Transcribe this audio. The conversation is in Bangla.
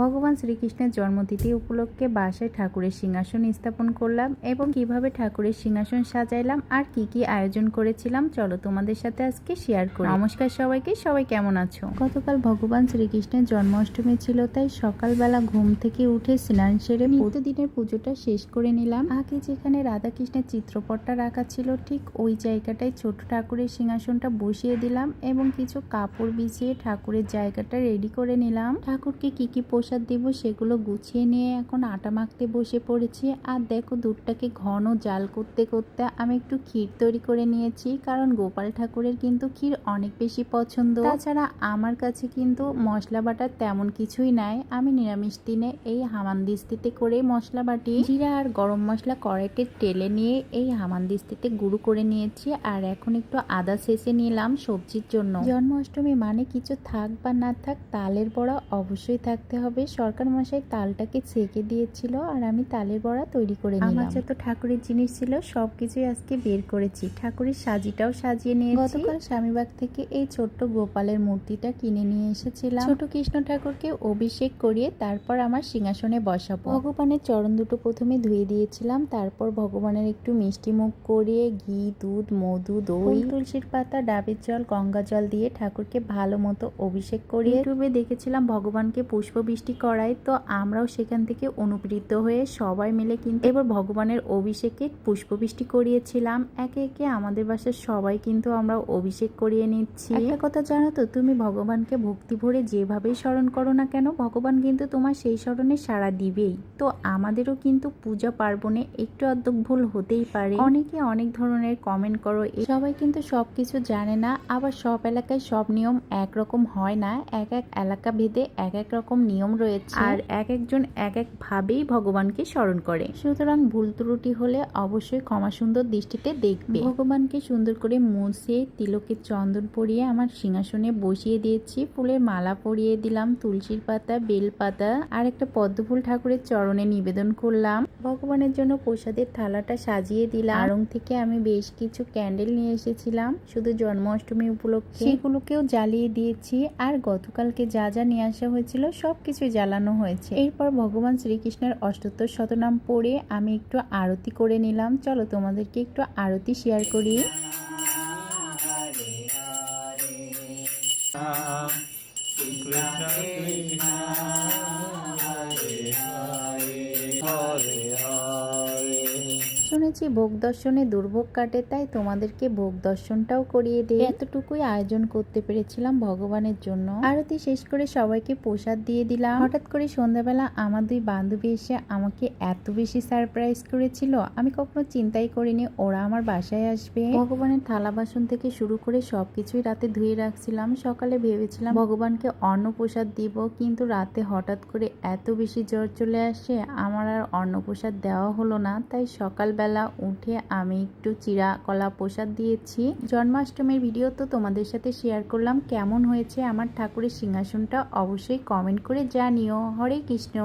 ভগবান শ্রীকৃষ্ণের জন্মতিথি উপলক্ষে বাসায় ঠাকুরের সিংহাসন স্থাপন করলাম এবং কীভাবে ঠাকুরের সিংহাসন সাজাইলাম আর কি কি আয়োজন করেছিলাম চলো তোমাদের সাথে আজকে শেয়ার করি। নমস্কার সবাইকে সবাই কেমন আছো? গতকাল ভগবান শ্রীকৃষ্ণের জন্মাষ্টমী ছিল তাই সকালবেলা ঘুম থেকে উঠে স্নান সেরে প্রতিদিনের পুজোটা শেষ করে নিলাম। আগে যেখানে রাধাকৃষ্ণের চিত্রপটটা রাখা ছিল ঠিক ওই জায়গাটায় ছোট ঠাকুরের সিংহাসনটা বসিয়ে দিলাম এবং কিছু কাপড় বিছিয়ে ঠাকুরের জায়গাটা রেডি করে নিলাম। ঠাকুরকে কি কি প্রসাদ দিব, সেগুলো গুছিয়ে নিয়ে এখন আটা মাখতে বসে পড়েছি। আর দেখো দুধটাকে ঘন জাল করতে করতে আমি একটু ক্ষীর তৈরি করে নিয়েছি, কারণ গোপাল ঠাকুরের কিন্তু ক্ষীর অনেক বেশি পছন্দ। তাছাড়া আমার কাছে কিন্তু মশলা বাটার তেমন কিছুই নাই। আমি নিরামিষ দিনে এই হামানদিস্তিতে করে মশলা বাটি। জিরা আর গরম মশলা কড়াইতে টেলে নিয়ে এই হামানদিস্তিতে গুঁড়ো করে নিয়েছি, আর এখন একটু আদা শেষে নিলাম সবজির জন্য। জন্মাষ্টমী মানে কিছু থাক বা না থাক, তালের বড়া অবশ্যই থাকতে হবে। সরকার মশাই তালটাকে ছেঁকে দিয়েছিল আর আমি তালের বড়া তৈরি করে নিলাম। আমার যত ঠাকুরের জিনিস ছিল সব কিছুই আজকে বের করেছি। ঠাকুরের সাজিটাও সাজিয়ে নিয়েছি। গতকাল স্বামীবাগ থেকে এই ছোট্ট গোপালের মূর্তিটা কিনে নিয়ে এসেছিলাম। ছোট কৃষ্ণ ঠাকুরকে অভিষেক করিয়ে তারপর আমার সিংহাসনে বসাবো। ভগবানের চরণ দুটো প্রথমে ধুয়ে দিয়েছিলাম তারপর ভগবানের একটু মিষ্টি মুখ করিয়ে ঘি দুধ মধু দই তুলসীর পাতা ডাবের জল গঙ্গা জল দিয়ে ঠাকুরকে ভালো মতো অভিষেক করিয়ে ইউটিউবে দেখেছিলাম ভগবানকে পুষ্প বৃষ্টি করায়, তো আমরাও সেখান থেকে অনুপ্রেরিত হয়ে সবাই মিলে কিন্তু এবার ভগবানের অভিষেকে পুষ্প বৃষ্টি করিয়েছিলাম। একে একে আমাদের বাসার সবাই কিন্তু আমরা অভিষেক করিয়ে নিচ্ছি। একটা কথা জানো তো, তুমি ভগবানকে ভক্তি ভরে যেভাবেই স্মরণ করো না কেন, ভগবান কিন্তু তোমার সেই স্মরণে সাড়া দিবেই। তো আমাদেরও কিন্তু পূজা পার্বণে একটু অর্ধক ভুল হতেই পারে। অনেকে অনেক ধরনের কমেন্ট করো সবাই কিন্তু সব কিছু জানে না, আবার সব এলাকায় সব নিয়ম একরকম হয় না। এক এক এলাকা ভেদে এক এক রকম নিয়ম রয়েছে। আর এক একজন এক এক ভাবেই ভগবানকে স্মরণ করে। সুতরাং ভুল ত্রুটি হলে অবশ্যই ক্ষমা সুন্দর দৃষ্টিতে দেখবে। ভগবানকে সুন্দর করে মুছে তিলকের চন্দন পরিয়ে আমার সিংহাসনে বসিয়ে দিয়েছি। ফুলের মালা পরিয়ে দিলাম, তুলসীর পাতা, বেল পাতা, আর একটা পদ্মফুল ঠাকুরের চরণে নিবেদন করলাম। ভগবানের জন্য প্রসাদের থালাটা সাজিয়ে দিলাম। আড়ং থেকে আমি বেশ কিছু ক্যান্ডেল নিয়ে এসেছিলাম। শুধু জন্মাষ্টমী উপলক্ষে। সেগুলোকেও জ্বালিয়ে দিয়েছি। আর গতকালকে যা যা নিয়ে আসা হয়েছিল সব কিছুই জ্বালানো হয়েছে। এরপর ভগবান শ্রীকৃষ্ণের অষ্টোত্তর শতনাম পড়ে আমি একটু আরতি করে নিলাম। চলো তোমাদেরকে একটু আরতি শেয়ার করি। কৃষ্ণ শুনেছি, ভোগ দর্শনে দুর্ভোগ কাটে, তাই তোমাদেরকে ভোগ দর্শনটাও করিয়ে দিই। এতটুকুই আয়োজন করতে পেরেছিলাম ভগবানের জন্য। আরতি শেষ করে সবাইকে প্রসাদ দিয়ে দিলাম। হঠাৎ করে সন্ধ্যাবেলা আমার দুই বান্ধবী এসে আমাকে এত বেশি সারপ্রাইজ করেছিল, আমি কখনো চিন্তাই করিনি ওরা আমার বাসায় আসবে। ভগবানের থালা বাসন থেকে শুরু করে সবকিছুই রাতে ধুয়ে রাখছিলাম। সকালে ভেবেছিলাম ভগবানকে অন্ন প্রসাদ দিব, কিন্তু রাতে হঠাৎ করে এত বেশি জ্বর চলে আসে, আমার আর অন্ন প্রসাদ দেওয়া হলো না, তাই সকালবেলা উঠে আমি একটু চিরা কলা প্রসাদ দিয়েছি। জন্মাষ্টমীর ভিডিও তো তোমাদের সাথে শেয়ার করলাম। কেমন হয়েছে আমার ঠাকুরের সিংহাসনটা অবশ্যই কমেন্ট করে জানিও। হরে কৃষ্ণ।